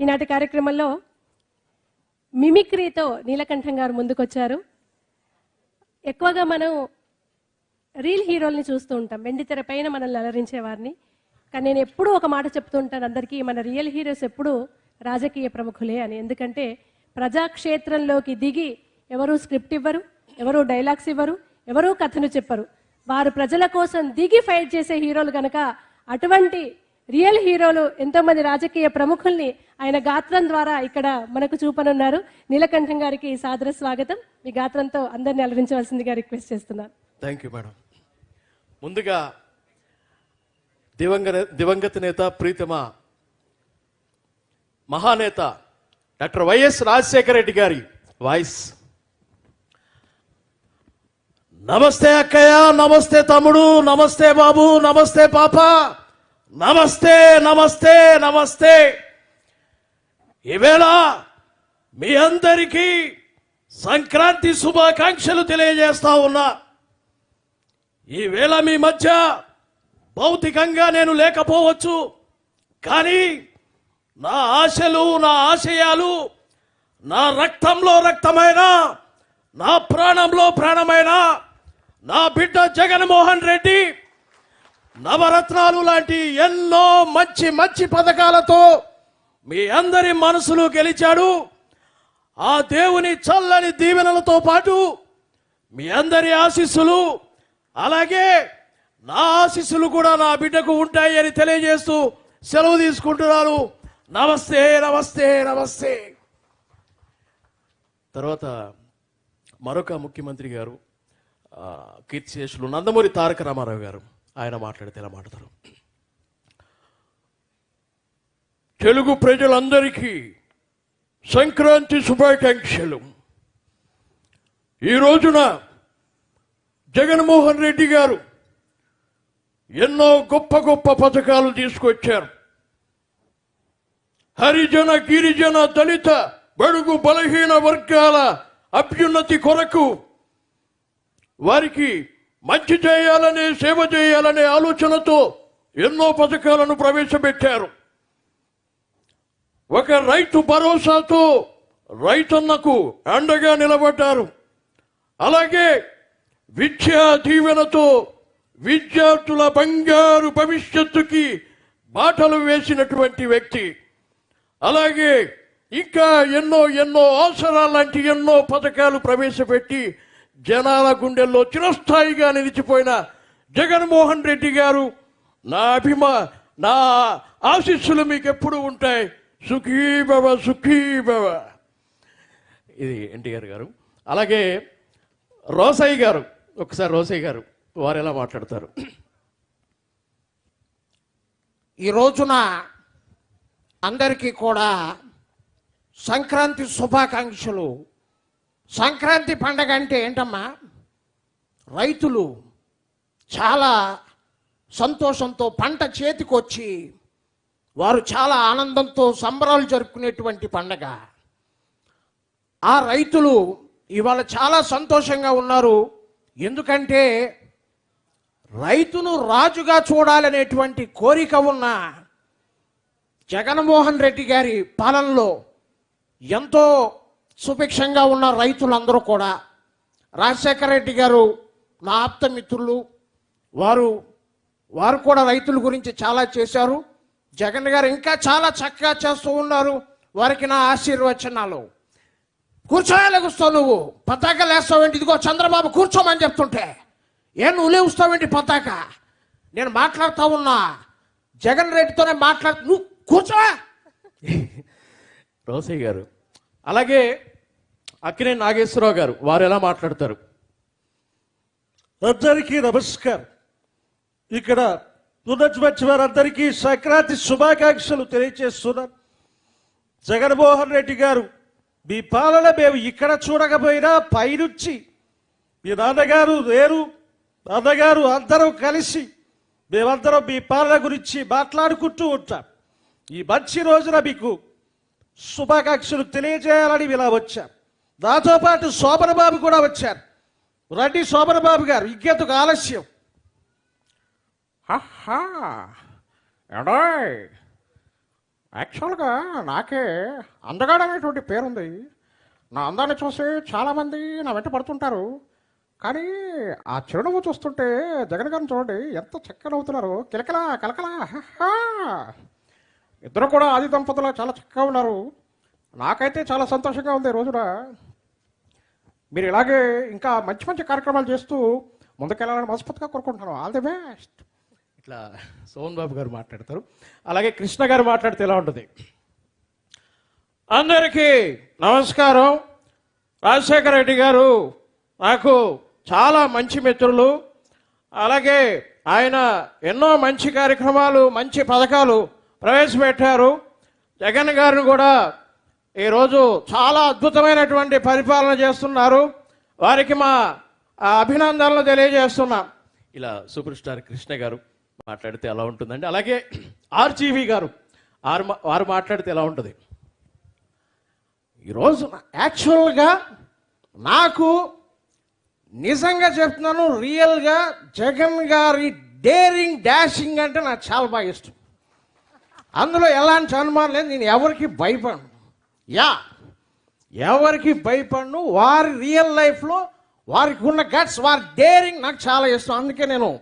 ఈనాటి కార్యక్రమంలో మిమిక్రీతో నీలకంఠం గారు ముందుకొచ్చారు. ఎక్కువగా మనం రీల్ హీరోల్ని చూస్తూ ఉంటాం. వెండితెర పైన మనల్ని అలరించే వారిని. కానీ నేను ఎప్పుడూ ఒక మాట చెప్తూ ఉంటాను అందరికీ మన రియల్ హీరోస్ ఎప్పుడూ రాజకీయ ప్రముఖులే అని. ఎందుకంటే ప్రజాక్షేత్రంలోకి దిగి ఎవరు స్క్రిప్ట్ ఇవ్వరు ఎవరు డైలాగ్స్ ఇవ్వరు ఎవరు కథను చెప్పరు. వారు ప్రజల కోసం దిగి ఫైట్ చేసే హీరోలు కనుక అటువంటి రియల్ హీరోలు ఎంతో మంది రాజకీయ ప్రముఖుల్ని ఆయన గాత్రం ద్వారా ఇక్కడ మనకు చూపనున్నారు. నీలకంఠం గారికి సాదర స్వాగతం. మీ గాత్రంతో అందరిని అలరించవలసిందిగా రిక్వెస్ట్ చేస్తున్నాను. థ్యాంక్ యూ మేడం ముందుగా దివంగ దివంగత నేత ప్రీతమ మహానేత డాక్టర్ వైఎస్ రాజశేఖర రెడ్డి గారి వాయిస్. నమస్తే అక్కయ్య నమస్తే తమ్ముడు నమస్తే బాబు నమస్తే పాప. నమస్తే నమస్తే నమస్తే. ఈవేళ మీ అందరికీ సంక్రాంతి శుభాకాంక్షలు తెలియజేస్తా ఉన్నా. ఈవేళ మీ మధ్య భౌతికంగా నేను లేకపోవచ్చు కానీ నా ఆశలు నా ఆశయాలు నా రక్తంలో రక్తమైన నా ప్రాణంలో ప్రాణమైన నా బిడ్డ జగన్మోహన్ రెడ్డి నవరత్నాలు లాంటి ఎన్నో మంచి మంచి పథకాలతో మీ అందరి మనసులు గెలిచాడు. ఆ దేవుని చల్లని దీవెనలతో పాటు మీ అందరి ఆశీస్సులు అలాగే నా ఆశీస్సులు కూడా నా బిడ్డకు ఉంటాయి అని తెలియజేస్తూ సెలవు తీసుకుంటున్నాను. నమస్తే నమస్తే నమస్తే. తర్వాత మరొక ముఖ్యమంత్రి గారు కీర్తిశేషులు నందమూరి తారక రామారావు గారు. ఆయన మాట్లాడితే ఎలా మాట్లాడతారు? తెలుగు ప్రజలందరికీ సంక్రాంతి శుభాకాంక్షలు. ఈ రోజున జగన్మోహన్ రెడ్డి గారు ఎన్నో గొప్ప గొప్ప పథకాలు తీసుకొచ్చారు. హరిజన గిరిజన దళిత బడుగు బలహీన వర్గాల అభ్యున్నతి కొరకు వారికి మంచి చేయాలనే సేవ చేయాలనే ఆలోచనతో ఎన్నో పథకాలను ప్రవేశపెట్టారు. ఒక రైతు భరోసాతో రైతన్నకు అండగా నిలబడ్డారు. అలాగే విద్యా దీవెనతో విద్యార్థుల బంగారు భవిష్యత్తుకి బాటలు వేసినటువంటి వ్యక్తి. అలాగే ఇంకా ఎన్నో ఎన్నో అవసరాలు లాంటి ఎన్నో పథకాలు ప్రవేశపెట్టి జనాల గుండెల్లో చిరస్థాయిగా నిలిచిపోయిన జగన్మోహన్ రెడ్డి గారు నా అభిమా నా ఆశీస్సులు మీకు ఎప్పుడు ఉంటాయి సుఖీభవ సుఖీభవ ఇది ఎన్టీఆర్ గారు. అలాగే రోసయ్య గారు ఒకసారి రోసయ్య గారు వారు ఎలా మాట్లాడతారు? ఈ రోజున అందరికీ కూడా సంక్రాంతి శుభాకాంక్షలు సంక్రాంతి పండగ అంటే ఏంటమ్మా? రైతులు చాలా సంతోషంతో పంట చేతికొచ్చి వారు చాలా ఆనందంతో సంబరాలు జరుపుకునేటువంటి పండగ. ఆ రైతులు ఇవాళ చాలా సంతోషంగా ఉన్నారు. ఎందుకంటే రైతును రాజుగా చూడాలనేటువంటి కోరిక ఉన్న జగన్మోహన్ రెడ్డి గారి పాలనలో ఎంతో సుభిక్షంగా ఉన్న రైతులందరూ కూడా రాజశేఖర రెడ్డి గారు నా ఆప్త మిత్రులు. వారు వారు కూడా రైతుల గురించి చాలా చేశారు. జగన్ గారు ఇంకా చాలా చక్కగా చేస్తూ ఉన్నారు. వారికి నా ఆశీర్వచనాలు. కూర్చోలేగుస్తావు నువ్వు. పతాక లేస్తావేంటి ఇదిగో చంద్రబాబు కూర్చోమని చెప్తుంటే. ఏ నువ్వు లేవుస్తావేంటి పతాక? నేను మాట్లాడుతా ఉన్నా. జగన్ రెడ్డితోనే మాట్లాడు నువ్వు కూర్చోవా రోసయ్య గారు అలాగే అక్కినే నాగేశ్వరరావు గారు వారు ఎలా మాట్లాడతారు? అందరికీ నమస్కారం. ఇక్కడ ఉన్నటువంటి వారందరికీ సంక్రాంతి శుభాకాంక్షలు తెలియజేస్తున్నాను. జగన్మోహన్ రెడ్డి గారు మీ పాలన మేము ఇక్కడ చూడకపోయినా పైనుంచి మీ నాన్నగారు నేను నాన్నగారు అందరం కలిసి మేమందరం మీ పాలన గురించి మాట్లాడుకుంటూ ఉంటాం. ఈ మంచి రోజున మీకు శుభాకాంక్షలు తెలియజేయాలని ఇలా వచ్చారు. నాతో పాటు శోభన బాబు కూడా వచ్చారు. రండి శోభన బాబు గారు ఇంకెందుకు ఆలస్యం? ఎడాయ్. యాక్చువల్గా నాకే అందగాడు అనేటువంటి పేరుంది. నా అందాన్ని చూసి చాలామంది నా వెంట పడుతుంటారు. కానీ ఆ చిరునవ్వు చూస్తుంటే జగన్ గారిని చూడండి ఎంత చక్కగా కిలకలా కలకలా హహా. ఇద్దరు కూడా ఆది దంపతులు చాలా చక్కగా ఉన్నారు. నాకైతే చాలా సంతోషంగా ఉంది రోజున. మీరు ఇలాగే ఇంకా మంచి మంచి కార్యక్రమాలు చేస్తూ ముందుకెళ్ళాలని మనస్ఫూర్తిగా కోరుకుంటున్నాను. All the best. ఇట్లా సోమన్ బాబు గారు మాట్లాడతారు. అలాగే కృష్ణ గారు మాట్లాడితే ఎలా ఉంటుంది? అందరికీ నమస్కారం. రాజశేఖర రెడ్డి గారు నాకు చాలా మంచి మిత్రులు. అలాగే ఆయన ఎన్నో మంచి కార్యక్రమాలు మంచి పథకాలు ప్రవేశపెట్టారు. జగన్ గారిని కూడా ఈరోజు చాలా అద్భుతమైనటువంటి పరిపాలన చేస్తున్నారు. వారికి మా అభినందనలు తెలియజేస్తున్నాం. ఇలా సూపర్ స్టార్ కృష్ణ గారు మాట్లాడితే ఎలా ఉంటుందండి? అలాగే ఆర్జీవి గారు ఆరు మా- వారు మాట్లాడితే ఎలా ఉంటుంది? ఈరోజు యాక్చువల్గా నాకు నిజంగా చెప్తున్నాను రియల్గా జగన్ గారి డేరింగ్ డాషింగ్ అంటే నాకు చాలా బాగా ఇష్టం. అందులో ఎలాంటి అనుమానం లేదు. నేను ఎవరికి భయపడను. యా ఎవరికి భయపడను. వారి రియల్ లైఫ్లో వారికి ఉన్న గట్స్ వారి డేరింగ్ నాకు చాలా ఇష్టం. అందుకే నేను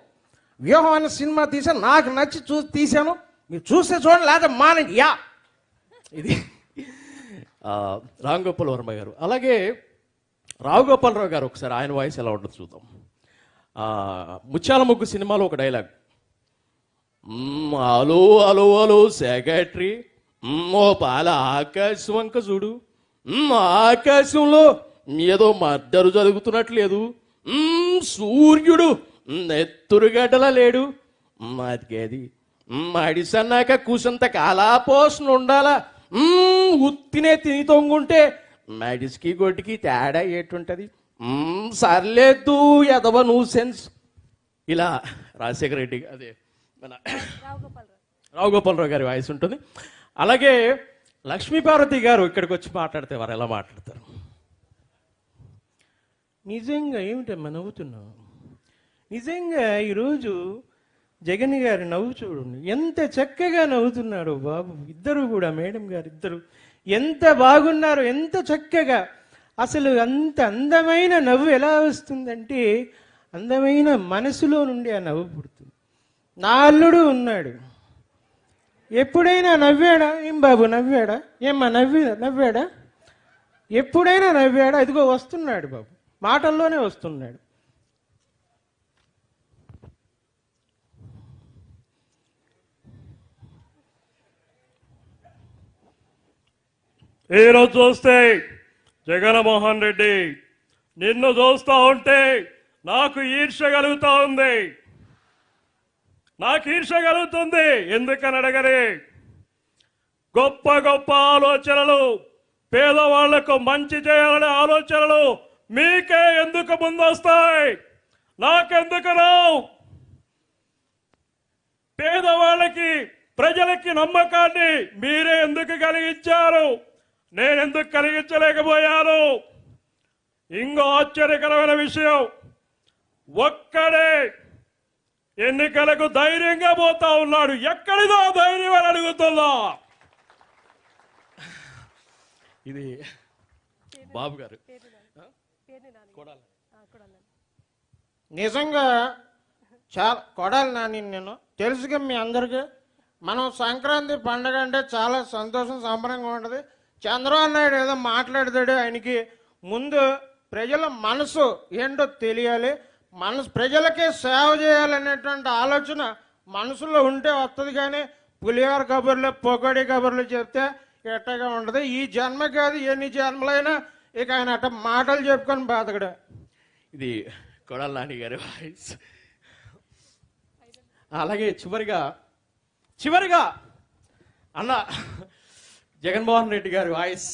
వ్యూహం అనే సినిమా తీసాను నాకు నచ్చి చూ తీశాను. మీరు చూస్తే చూడండి లేదా మానండి యా. ఇది రాంగోపాల్ రామ్ గోపాల్ వర్మ గారు. అలాగే రావు గోపాలరావు గారు ఒకసారి ఆయన వాయిస్ ఎలా ఉంటుందో చూద్దాం. ముత్యాల ముగ్గు సినిమాలో ఒక డైలాగ్. అలో అలో అలో సెక్రటరీ. ఓ పాల ఆకాశం వంక చూడు. ఆకాశంలో ఏదో మద్దరు జరుగుతున్నట్లేదు. సూర్యుడు నెత్తురుగడ్డలా లేడు. మ్మ్, అదికేది మడిసన్నాక కూసంత కాలాపోషణ ఉండాలా? ఉత్తినే తిని తొంగుంటే మడిసికి గొడ్డికి తేడా ఏటుంటది? సర్లేదు ఎదవ నువ్వు సెన్స్ ఇలా రాజశేఖర రెడ్డి అదే. మన రావు గోపాలరావు గారి వాయిస్ ఉంటుంది. అలాగే లక్ష్మీపార్వతి గారు ఇక్కడికి వచ్చి మాట్లాడితే వారు ఎలా మాట్లాడతారు? నిజంగా ఏమిటమ్మా నవ్వుతున్నావు? నిజంగా ఈరోజు జగన్ గారి నవ్వు చూడండి. ఎంత చక్కగా నవ్వుతున్నాడు బాబు. ఇద్దరు కూడా మేడం గారు ఇద్దరు. ఎంత బాగున్నారు ఎంత చక్కగా. అసలు అంత అందమైన నవ్వు ఎలా వస్తుందంటే అందమైన మనసులో నుండి ఆ నవ్వు పుడుతుంది. నా అల్లుడు ఉన్నాడు. ఎప్పుడైనా నవ్వాడా? ఏం బాబు నవ్వాడా? ఏమ్మా నవ్వి నవ్వాడా? ఎప్పుడైనా నవ్వాడా? ఇదిగో వస్తున్నాడు బాబు. మాటల్లోనే వస్తున్నాడు. ఈరోజు చూస్తే జగన్మోహన్ రెడ్డి నిన్ను చూస్తూ ఉంటే నాకు ఈర్ష కలుగుతూ ఉంది. నాకు ఈర్ష కలుగుతుంది. ఎందుకని అడగని గొప్ప గొప్ప ఆలోచనలు పేదవాళ్ళకు మంచి చేయాలనే ఆలోచనలు మీకే ఎందుకు ముందొస్తాయి? నాకెందుకు రావు? పేదవాళ్ళకి ప్రజలకి నమ్మకాన్ని మీరే ఎందుకు కలిగించారు? నేనెందుకు కలిగించలేకపోయాను? ఇంకో ఆశ్చర్యకరమైన విషయం ఒక్కడే ఎన్నికలకు ధైర్యంగా పోతా ఉన్నాడు. ఎక్కడిదో ధైర్యం అని అడుగుతున్నా. ఇది బాబు గారు. నిజంగా చాలా కొడాలి నాని. నేను తెలుసుగా మీ అందరికీ. మనం సంక్రాంతి పండగ అంటే చాలా సంతోషం సంబరంగా ఉంటుంది. చంద్రబాబు నాయుడు ఏదో మాట్లాడతాడు. ఆయనకి ముందు ప్రజల మనసు ఏంటో తెలియాలి. మనసు ప్రజలకే సేవ చేయాలనేటువంటి ఆలోచన మనసులో ఉంటే వస్తుంది కానీ పులిహోర కబుర్లు పొగడి కబుర్లు చెప్తే ఎట్టగా ఉండదు. ఈ జన్మ కాదు ఎన్ని జన్మలైనా ఇక ఆయన అట్ట మాటలు చెప్పుకొని బాధకడే ఇది కొడాల నాని గారి వాయిస్. అలాగే చివరిగా చివరిగా అన్న జగన్మోహన్ రెడ్డి గారి వాయిస్.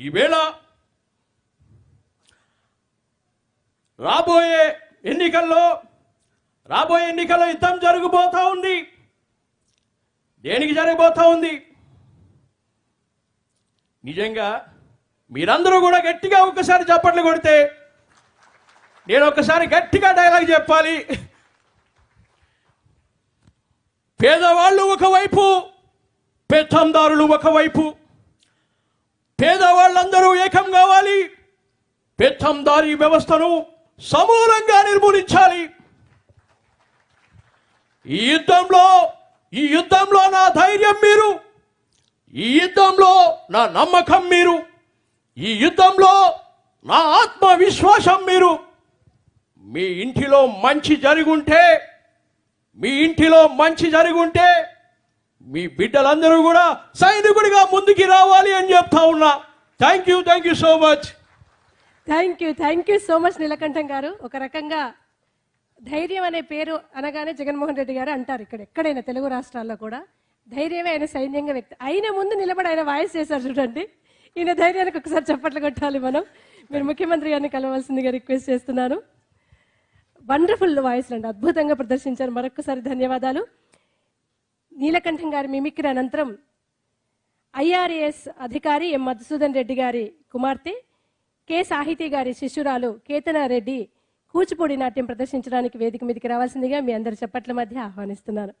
ఈవేళ రాబోయే ఎన్నికల్లో రాబోయే ఎన్నికల్లో యుద్ధం జరిగిపోతూ ఉంది. దేనికి జరిగిపోతూ ఉంది? నిజంగా మీరందరూ కూడా గట్టిగా ఒక్కసారి చప్పట్లు కొడితే నేను ఒక్కసారి గట్టిగా డైలాగ్ చెప్పాలి. పేదవాళ్ళు ఒకవైపు పెత్తందారులు ఒకవైపు పేదవాళ్ళందరూ ఏకం కావాలి. పెత్తందారీ వ్యవస్థను సమూలంగా నిర్మూలించాలి. ఈ యుద్ధంలో ఈ యుద్ధంలో నా ధైర్యం మీరు. ఈ యుద్ధంలో నా నమ్మకం మీరు. ఈ యుద్ధంలో నా ఆత్మవిశ్వాసం మీరు. మీ ఇంటిలో మంచి జరుగుంటే మీ ఇంటిలో మంచి జరుగుంటే మీ బిడ్డలందరూ కూడా సైనికుడిగా ముందుకి రావాలి అని చెప్తా ఉన్నా. Thank you thank you so much thank you thank you so much Neelakantham garu. ఒక రకంగా ధైర్యం అనే పేరు అనగానే జగన్మోహన్ రెడ్డి గారు అంటారు ఇక్కడ ఎక్కడైనా తెలుగు రాష్ట్రాల్లో కూడా. ధైర్యమే ఆయన సైన్యంగా వ్యక్తి అయిన ముందు నిలబడి ఆయన వాయిస్ చేశారు చూడండి. ఈయన ధైర్యానికి ఒకసారి చప్పట్లు కొట్టాలి మనం. మీరు ముఖ్యమంత్రి గారిని కలవాల్సిందిగా రిక్వెస్ట్ చేస్తున్నాను. వండర్ఫుల్ వాయిస్ అండి అద్భుతంగా ప్రదర్శించారు. మరొకసారి ధన్యవాదాలు. నీలకంఠం గారి మిమిక్రీ అనంతరం ఐఆర్ఏఎస్ అధికారి ఎం మధుసూదన్ రెడ్డి గారి కుమార్తె కె సాహితీ గారి శిష్యురాలు కేతనారెడ్డి కూచిపూడి నాట్యం ప్రదర్శించడానికి వేదిక మీదకి రావాల్సిందిగా మీ అందరి చప్పట్ల మధ్య ఆహ్వానిస్తున్నాను.